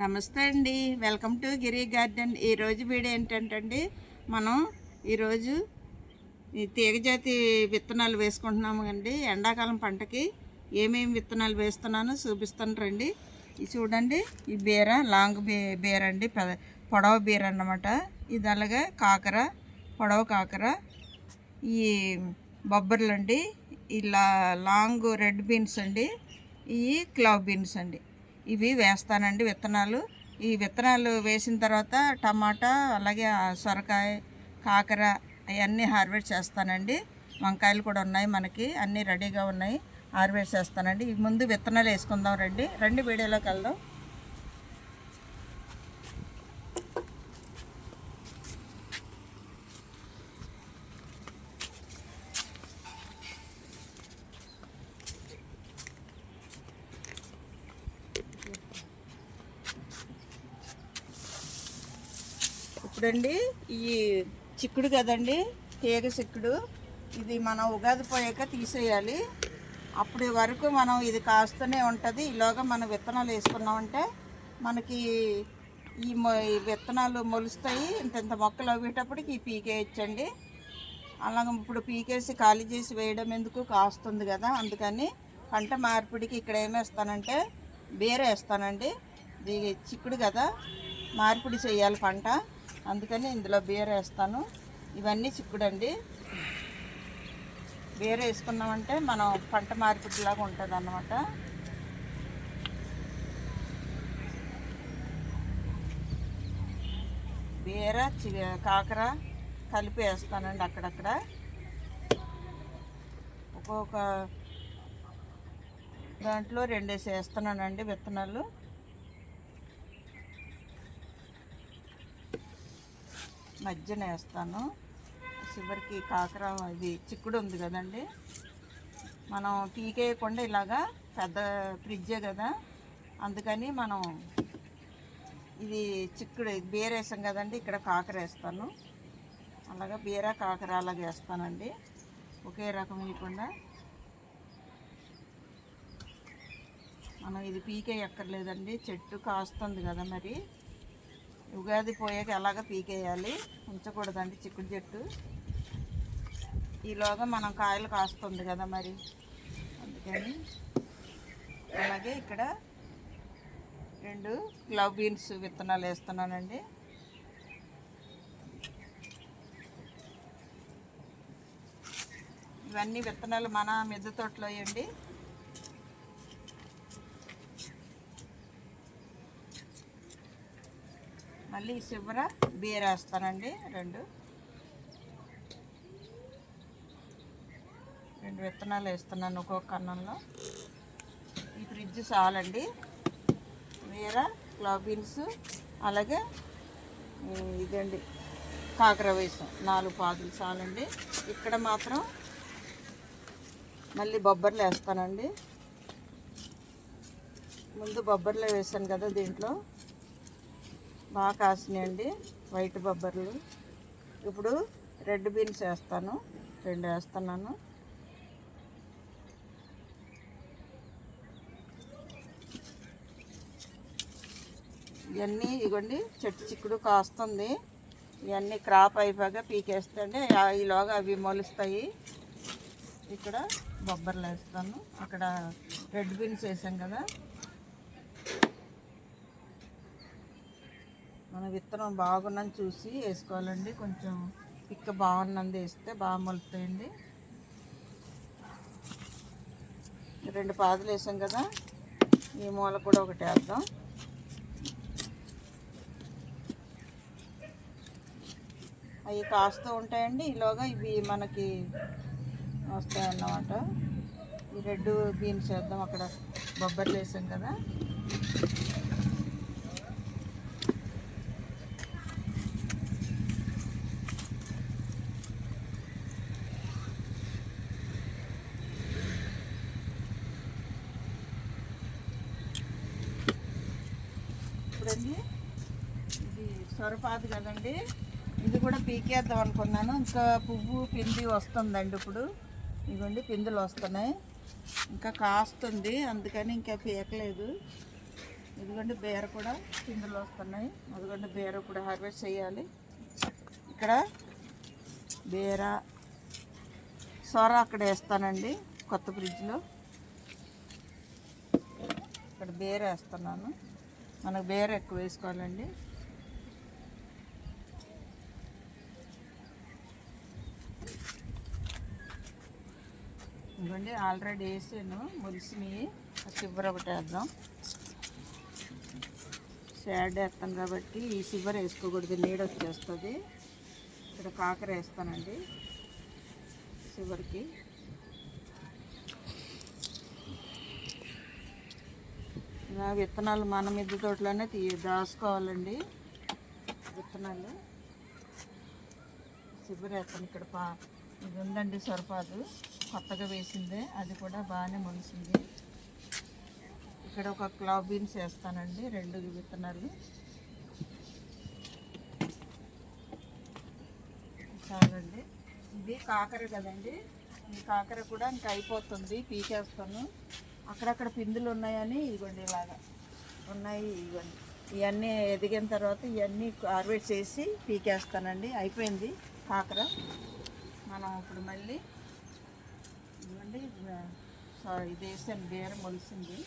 నమస్తే అండి. Welcome to Giri garden. ఈరోజు వీడియో ఏంటంటే అండి మనం ఈరోజు ఈ తీగజాతి విత్తనాలు వేసుకుంటున్నాము అండి. ఎండాకాలం పంటకి ఏమేమి విత్తనాలు వేస్తున్నానో చూపిస్తాను రండి. ఇది చూడండి ఈ బీర లాంగ్ బీ బీర అండి. పొడవ బీర అన్నమాట. ఇది అలాగే కాకర పొడవ కాకర. ఈ బొబ్బర్లు అండి. ఇలా లాంగ్ రెడ్ బీన్స్ అండి. ఇవి క్లవ్ బీన్స్ అండి. ఇవి వేస్తానండి విత్తనాలు. ఈ విత్తనాలు వేసిన తర్వాత టమాటా అలాగే సొరకాయ కాకర అవన్నీ హార్వెస్ట్ చేస్తానండి. వంకాయలు కూడా ఉన్నాయి మనకి అన్నీ రెడీగా ఉన్నాయి. హార్వెస్ట్ చేస్తానండి. ఈ ముందు విత్తనాలు వేసుకుందాం రండి. రండి వీడియోలోకి వెళ్దాం. ఇప్పుడండి ఈ చిక్కుడు కదండి తీగ చిక్కుడు. ఇది మనం ఉగాది పోయాక తీసేయాలి. అప్పటి వరకు మనం ఇది కాస్తూనే ఉంటుంది. ఈలోగా మనం విత్తనాలు వేసుకున్నామంటే మనకి ఈ విత్తనాలు మొలుస్తాయి. ఇంత ఇంత మొక్కలు అవ్వేటప్పటికి ఈ పీకేయచ్చండి. అలాగే ఇప్పుడు పీకేసి ఖాళీ చేసి వేయడం ఎందుకు? కాస్తుంది కదా. అందుకని పంట మార్పిడికి ఇక్కడ ఏమేస్తానంటే వేస్తానంటే బీర వేస్తానండి. ఇది చిక్కుడు కదా. మార్పిడి చేయాలి పంట. అందుకని ఇందులో బీర వేస్తాను. ఇవన్నీ చిక్కుడండి. బీర వేసుకున్నామంటే మనం పంట మార్పిడిలాగా ఉంటుంది అన్నమాట బీర చి కాకర కలిపి వేస్తానండి అక్కడక్కడ. ఒక్కొక్క దాంట్లో రెండేసి వేస్తున్నానండి విత్తనాలు. మధ్యన వేస్తాను. చివరికి కాకర ఇది చిక్కుడు ఉంది కదండి. మనం పీకేయకుండా ఇలాగా పెద్ద ఫ్రిడ్జే కదా. అందుకని మనం ఇది చిక్కుడు బీర వేసాం కదండి ఇక్కడ కాకర వేస్తాను. అలాగా బీర కాకర అలాగే వేస్తానండి. ఒకే రకం వేయకుండా మనం ఇది పీకే ఎక్కర్లేదండి చెట్టు కాస్తుంది కదా మరి. ఉగాది పోయాక ఎలాగ పీకేయాలి? ఉంచకూడదండి చిక్కుడు చెట్టు. ఈలోగా మనం కాయలు కాస్తుంది కదా మరి. అందుకని అలాగే ఇక్కడ రెండు లవ్ బీన్స్ విత్తనాలు వేస్తున్నానండి. ఇవన్నీ విత్తనాలు మన మిద్దె తోటలో వేయండి. మళ్ళీ ఈ చివర బీర వేస్తానండి రెండు. రెండు విత్తనాలు వేస్తున్నాను ఒక్కొక్క కన్నంలో. ఈ ఫ్రిడ్జ్ చాలండి. బీర క్లాబీన్స్ అలాగే ఇదండి కాకర వేసాం. నాలుగు పాదులు చాలండి. ఇక్కడ మాత్రం మళ్ళీ బొబ్బర్లు వేస్తానండి. ముందు బొబ్బర్లు వేసాను కదా దీంట్లో. బాగా కాసినాయండి. వైట్ బొబ్బర్లు ఇప్పుడు రెడ్ బీన్స్ వేస్తాను. రెండు వేస్తున్నాను. ఇవన్నీ ఇగోండి చెట్టు చిక్కుడు కాస్తుంది. ఇవన్నీ క్రాప్ అయిపోయాక పీకేస్తే ఈలోగా అవి మొలుస్తాయి. ఇక్కడ బొబ్బర్లు వేస్తాను. అక్కడ రెడ్ బీన్స్ వేసాం కదా. మన విత్తనం బాగున్నది చూసి వేసుకోవాలండి. కొంచెం పిక్క బాగున్నది వేస్తే బాగా మొలుతాయండి. రెండు పాదులు వేసాం కదా ఈ మూల కూడా ఒకటి వేద్దాం. అవి కాస్తూ ఉంటాయండి. ఈలోగా ఇవి మనకి వస్తాయన్నమాట ఈ రెడ్ బీన్స్ వేద్దాం. అక్కడ బొబ్బర్లు వేసాం కదా ఇప్పుడండి ఇది సొరపాదు కదండి. ఇది కూడా పీకేద్దాం అనుకున్నాను. ఇంకా పువ్వు పిండి వస్తుందండి ఇప్పుడు. ఇదిగోండి పిందులు వస్తున్నాయి. ఇంకా కాస్తుంది అందుకని ఇంకా పీకలేదు. ఇదిగోండి బీర కూడా పిందులు వస్తున్నాయి. అదిగోండి బీర కూడా హార్వెస్ట్ చేయాలి. ఇక్కడ బీర సొర అక్కడ వేస్తానండి కొత్త ఫ్రిడ్జ్లో. ఇక్కడ బీర వేస్తున్నాను. మనకు బీర ఎక్కువ వేసుకోవాలండి. ఇవ్వండి. ఆల్రెడీ వేసాను. ములిసినవి శివర్ ఒకటి వేద్దాం. షాడ్ వేస్తాను కాబట్టి ఈ శివర్ వేసుకోకూడదు. నీడ వచ్చేస్తుంది. ఇక్కడ కాకర వేస్తానండి చివరికి ఇలా విత్తనాలు మన మిద్దె తోటలోనే తీ దాచుకోవాలండి. విత్తనాలు. చివరి వేస్తాను ఇక్కడ పా ఇది ఉందండి సొరపాదు. కొత్తగా వేసిందే. అది కూడా బాగానే మునిసింది ఇక్కడ ఒక క్లావ్ బీన్స్ వేస్తానండి రెండు విత్తనాలు. చాలండి. ఇది కాకర కదండి. ఈ కాకర కూడా ఇంకా అయిపోతుంది. పీకేస్తాను. అక్కడక్కడ పిందులు ఉన్నాయని ఇవ్వండి ఇలాగా. ఉన్నాయి ఇవ్వండి. ఇవన్నీ ఎదిగిన తర్వాత ఇవన్నీ హార్వెస్ట్ చేసి పీకేస్తానండి. అయిపోయింది కాకర. మనం ఇప్పుడు మళ్ళీ ఇవ్వండి సారీ ఇది వేసాను బేర మొలిసింది.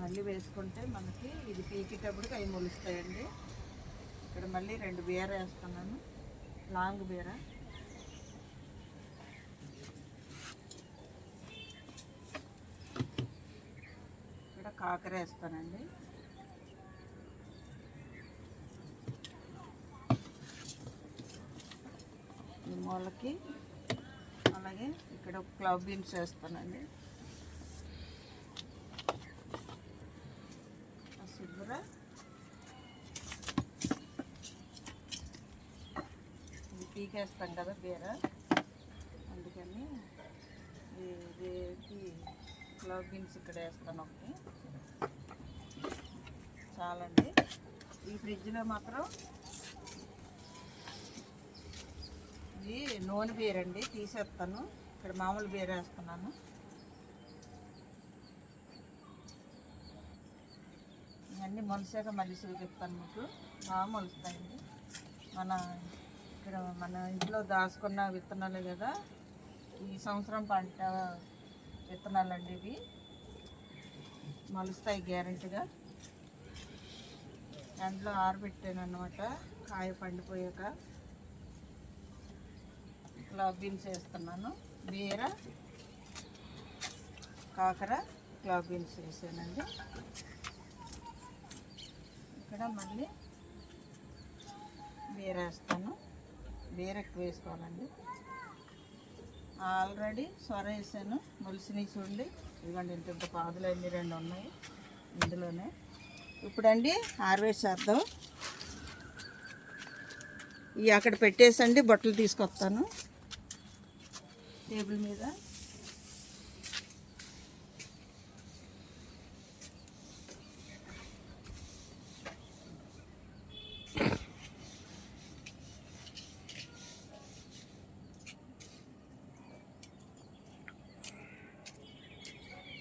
మళ్ళీ వేసుకుంటే మనకి ఇది పీకేటప్పుడు అవి మొలుస్తాయండి. ఇక్కడ మళ్ళీ రెండు బీర వేస్తున్నాను. లాంగ్ బీర. ఇక్కడ కాకర వేస్తానండి. మూలకి అలాగే ఇక్కడ ఒక క్లవ్ బీన్స్ వేస్తానండి. ఆ సిబ్బర పీకేస్తాం కదా బీర. అందుకని ఇది క్లవ్ బీన్స్ ఇక్కడ వేస్తాను ఒకటి. చాలండి. ఈ ఫ్రిడ్జ్లో మాత్రం ఇది నూనె బీర అండి తీసేస్తాను. ఇక్కడ మామూలు బీర వేస్తున్నాను. ఇవన్నీ మొలిసాక మళ్ళీ చూపిస్తాను మీకు. బాగా మొలుస్తాయండి. మన ఇక్కడ మన ఇంట్లో దాచుకున్న విత్తనాలే కదా. ఈ సంవత్సరం పంట విత్తనాలండి ఇవి. మొలుస్తాయి గ్యారెంటీగా. దాంట్లో ఆరబెట్టాను అనమాట కాయ పండిపోయాక. క్లావ్ బీన్స్ వేస్తున్నాను. బీర కాకర క్లావ్ బీన్స్ వేసానండి. ఇక్కడ మళ్ళీ బీర వేస్తాను. బీర ఎక్కువ వేసుకోవాలండి. ఆల్రెడీ సొర వేసాను. మొలిసినవి చూడండి ఇదిగోండి ఇంత ఇంత పాదులు అన్ని రెండు ఉన్నాయి ఇందులోనే. ఇప్పుడండి హార్వెస్ట్ చేద్దాం. ఇవి అక్కడ పెట్టేసండి బట్టలు తీసుకొస్తాను. టేబుల్ మీద.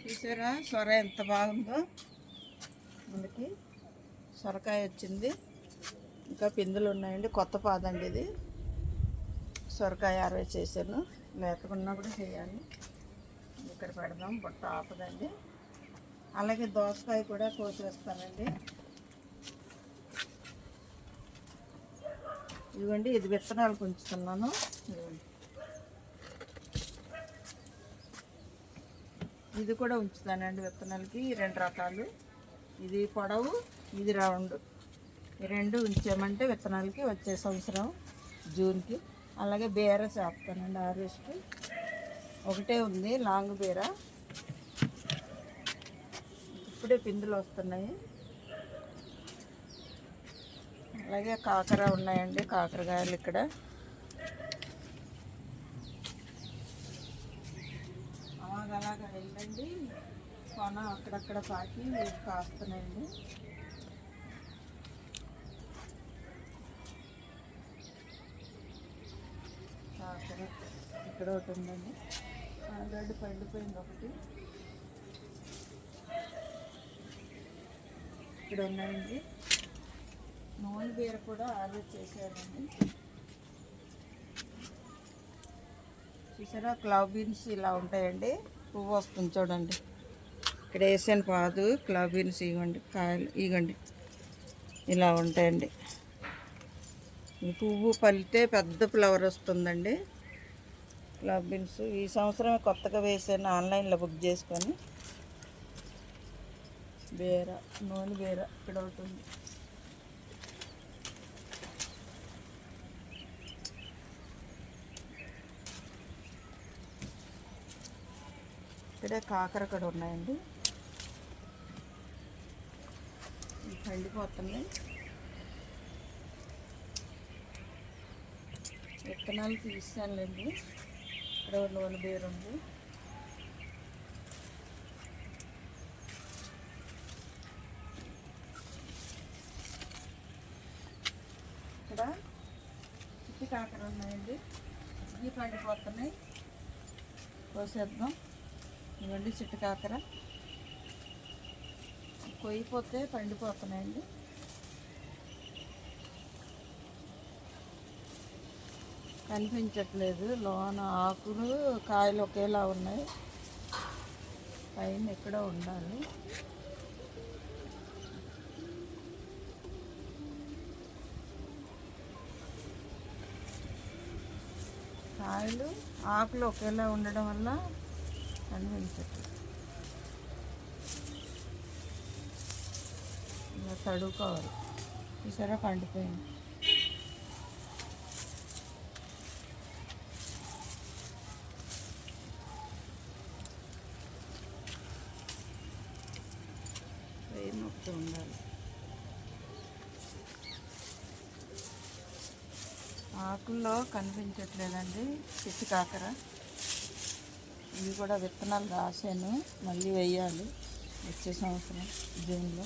చూసారా? సొర ఎంత బాగుందో. మనకి సొరకాయ వచ్చింది. ఇంకా పిందులు ఉన్నాయండి. కొత్త పాదండి ఇది. సొరకాయ అరవై చేశాను లేకుండా కూడా చేయాలి. ఇక్కడ పెడదాం బుట్ట ఆపదండి. అలాగే దోసకాయ కూడా కోసేస్తానండి. ఇదిగోండి ఇది విత్తనాలు ఉంచుతున్నాను ఇది కూడా ఉంచుతానండి విత్తనాలకి రెండు రకాలు. ఇది పొడవు ఇది రౌండ్. ఈ రెండు ఉంచామంటే విత్తనాలకి వచ్చే సంవత్సరం జూన్కి. అలాగే బీర చేస్తానండి ఆరెస్ట్ ఒకటే ఉంది లాంగ్ బీర. ఇప్పుడే పిందులు వస్తున్నాయి. అలాగే కాకర ఉన్నాయండి కాకరకాయలు ఇక్కడ. అలాగలాగా వెళ్ళండి కొన అక్కడక్కడ పాకి కాస్తున్నాయండి. అక్కడ ఇక్కడ ఒకటి ఉందండి. ఆల్రెడీ పండిపోయింది ఒకటి. ఇక్కడ ఉన్నాయండి నూనె బీర కూడా ఆర్డర్ చేశారండి. చూసారా? క్లవ్ బీన్స్ ఇలా ఉంటాయండి. పువ్వు వస్తుంది చూడండి. ఇక్కడ వేసాను కాదు క్లవ్ బీన్స్ ఇవ్వండి కాయలు ఇవ్వండి. ఇలా ఉంటాయండి. పువ్వు పలితే పెద్ద ఫ్లవర్ వస్తుందండి. క్లవ్ బీన్స్ ఈ సంవత్సరం కొత్తగా వేసాను ఆన్లైన్లో బుక్ చేసుకొని. బీర నూనె బీర ఇక్కడ అవుతుంది ఇక్కడే కాకర కూడా ఉన్నాయండి. ఇవి పండిపోతున్నాయి. విత్తనాలు తీసానులేండి ఇక్కడ నూనె బీర ఉంది. ఇక్కడ చిట్టి కాకర ఉన్నాయండి. ఇవి పండిపోతున్నాయి. కోసేద్దాం. ఇవ్వండి చిట్టు కాకర. కొయ్యిపోతే పండిపోతున్నాయండి. కనిపించట్లేదు. లోన ఆకులు కాయలు ఒకేలా ఉన్నాయి. పైన ఎక్కడ ఉండాలి. కాయలు ఆకులు ఒకేలా ఉండడం వల్ల కనిపించట్లేదు. ఇలా తడుకోవాలి. చూసారా? పండిపోయింది. వేయి ఉండాలి. ఆకుల్లో కనిపించట్లేదండి చిట్టి కాకర. ఇవి కూడా విత్తనాలు రాశాను మళ్ళీ వేయాలి వచ్చే సంవత్సరం జూన్లో.